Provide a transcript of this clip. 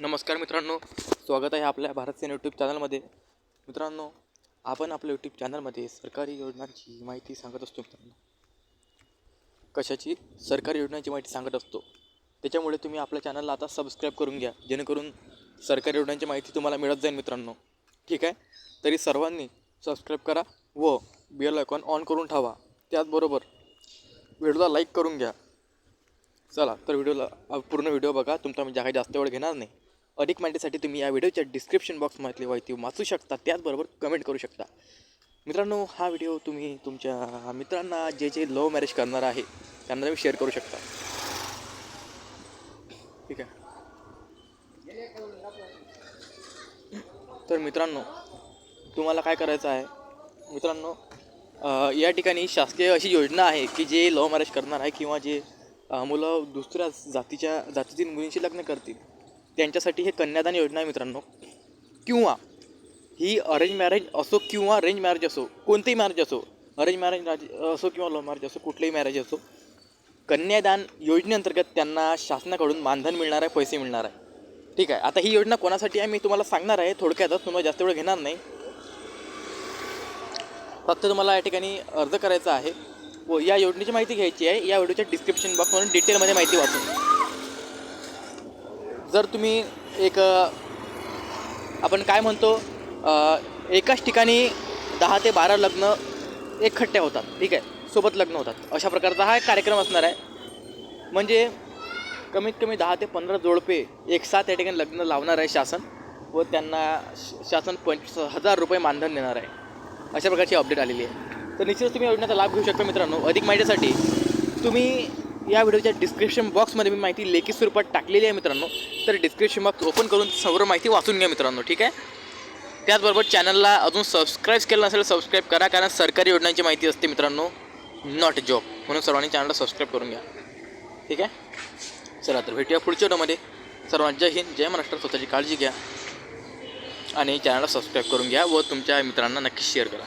नमस्कार मित्रांनो स्वागत आहे आपल्या भारत यूट्यूब चॅनलमध्ये. मित्रांनो आपण आपल्या यूट्यूब चॅनलमध्ये सरकारी योजनांची माहिती सांगत असतो मित्रांनो. कशाची? सरकारी योजनांची माहिती सांगत असतो. त्याच्यामुळे तुम्ही आपल्या चॅनलला आता सबस्क्राईब करून घ्या. जेणेकरून सरकारी योजनांची माहिती तुम्हाला मिळत जाईल मित्रांनो. ठीक आहे? तरी सर्वांनी सबस्क्राईब करा व बेल आयकॉन ऑन करून ठेवा. त्याचबरोबर व्हिडिओला लाईक करून घ्या. चला तर व्हिडिओला पूर्ण व्हिडिओ बघा. तुमचा म्हणजे मी काही जास्त वेळ घेणार नाही. अधिक माहितीसाठी तुम्ही या व्हिडिओच्या डिस्क्रिप्शन बॉक्समधली माहिती वाचू शकता. त्याचबरोबर कमेंट करू शकता. मित्रांनो हा व्हिडिओ तुम्ही तुमच्या मित्रांना जे जे लव्ह मॅरेज करणार आहे त्यांना तुम्ही शेअर करू शकता. ठीक आहे? तर मित्रांनो तुम्हाला काय करायचं आहे? मित्रांनो या ठिकाणी शासकीय अशी योजना आहे की जे लव्ह मॅरेज करणार आहे किंवा जे मुलं दुसऱ्या जातीच्या जातीतील मुलींशी लग्न करतील. त्यांच्यासाठी हे कन्यादान योजना आहे मित्रांनो. किंवा ही अरेंज मॅरेज असो किंवा रेंज मॅरेज असो कोणतेही मॅरेज असो अरेंज मॅरेज असो किंवा लव्ह मॅरेज असो कुठलेही मॅरेज असो कन्यादान योजनेअंतर्गत त्यांना शासनाकडून मानधन मिळणार आहे पैसे मिळणार आहे. ठीक आहे आता ही योजना कोणासाठी आहे मी तुम्हाला सांगणार आहे. थोडक्यातच तुम्हाला जास्त वेळ घेणार नाही. फक्त तुम्हाला या ठिकाणी अर्ज करायचा आहे. व या योजनेची माहिती घ्यायची आहे. या व्हिडिओच्या डिस्क्रिप्शन बॉक्समधून डिटेलमध्ये माहिती वाचून. जर तुम्ही एक आपण काय म्हणतो एकाच ठिकाणी दहा ते बारा लग्न एकखट्ट्या होतात ठीक आहे? सोबत लग्न होतात. अशा प्रकारचा हा एक कार्यक्रम असणार आहे. म्हणजे कमीत कमी दहा ते पंधरा जोडपे एकसाथ या ठिकाणी लग्न लावणार आहे शासन व त्यांना श- शासन पंचवीस हजार रुपये मानधन देणार आहे. अशा प्रकारची अपडेट आलेली आहे. तर निश्चितच तुम्ही योजनेचा लाभ घेऊ शकता मित्रांनो. अधिक माहितीसाठी तुम्ही या व्हिडिओच्या डिस्क्रिप्शन बॉक्समध्ये मी माहिती लेखी स्वरूपात टाकलेली आहे मित्रांनो. तर डिस्क्रिप्शन बॉक्स ओपन करून सर्व माहिती वाचून घ्या मित्रांनो ठीक आहे? त्याचबरोबर चॅनलला अजून सबस्क्राईब केलं नसेल सबस्क्राईब करा कारण सरकारी योजनांची माहिती असते मित्रांनो. नॉट जॉब म्हणून सर्वांनी चॅनलला सबस्क्राईब करून घ्या. ठीक आहे? चला तर भेटूया पुढच्या व्हिडिओमध्ये. सर्वांना जय हिंद जय महाराष्ट्र. स्वतःची काळजी घ्या. आणि चॅनलला सबस्क्राईब करून घ्या व तुमच्या मित्रांना नक्की शेअर करा.